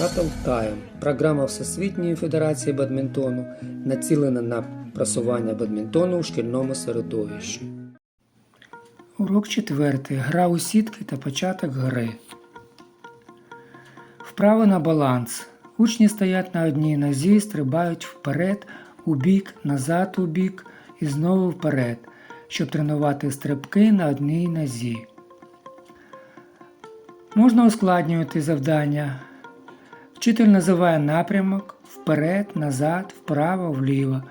Shuttle Time – програма Всесвітньої федерації бадмінтону, націлена на просування бадмінтону у шкільному середовищі. Урок 4. Гра у сітки та початок гри. Вправо на баланс. Учні стоять на одній нозі, стрибають вперед, у бік, назад у бік і знову вперед, щоб тренувати стрибки на одній нозі. Можна ускладнювати завдання. Вчитель називає напрямок вперед, назад, вправо, вліво.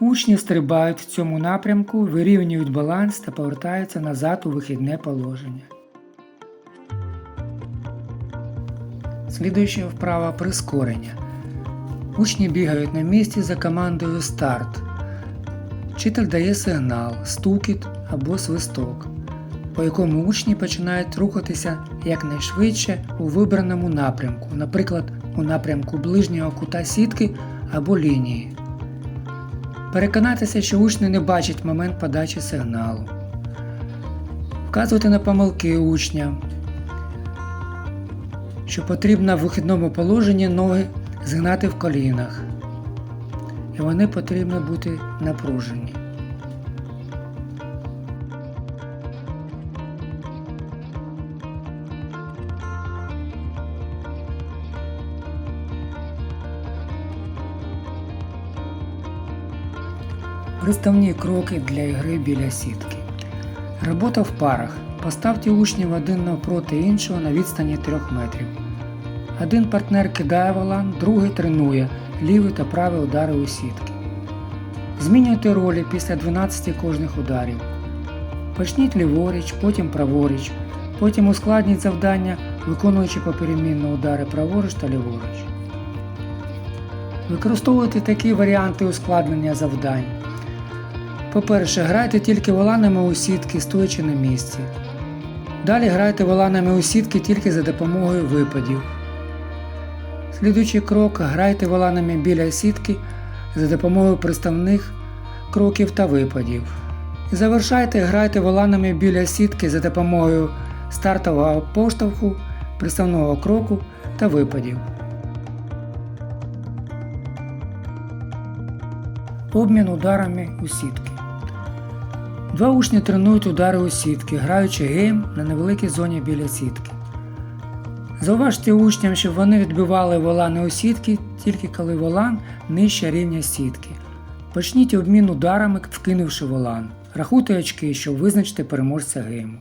Учні стрибають в цьому напрямку, вирівнюють баланс та повертаються назад у вихідне положення. Слідуюча вправа прискорення. Учні бігають на місці за командою старт. Вчитель дає сигнал, стукіт або свисток, по якому учні починають рухатися якнайшвидше у вибраному напрямку, наприклад, у напрямку ближнього кута сітки або лінії. Переконатися, що учні не бачать момент подачі сигналу. Вказувати на помилки учням, що потрібно в вихідному положенні ноги згинати в колінах. І вони потрібні бути напружені. Приставні кроки для ігри біля сітки. Робота в парах. Поставте учнів один навпроти іншого на відстані 3 метрів. Один партнер кидає волан, другий тренує лівий та правий удари у сітки. Змінюйте ролі після 12 кожних ударів. Почніть ліворіч, потім праворіч, потім ускладніть завдання, виконуючи поперемінно удари праворуч та ліворуч. Використовуйте такі варіанти ускладнення завдань. По-перше, грайте тільки воланами у сітки, стоячи на місці. Далі грайте воланами у сітки тільки за допомогою випадів. Слідуючий крок грайте воланами біля сітки за допомогою приставних кроків та випадів. І завершайте грайте воланами біля сітки за допомогою стартового поштовху, приставного кроку та випадів. Обмін ударами у сітки. Два учні тренують удари у сітки, граючи гейм на невеликій зоні біля сітки. Зауважте учням, щоб вони відбивали волани у сітки тільки коли волан нижче рівня сітки. Почніть обмін ударами, вкинувши волан. Рахуйте очки, щоб визначити переможця гейму.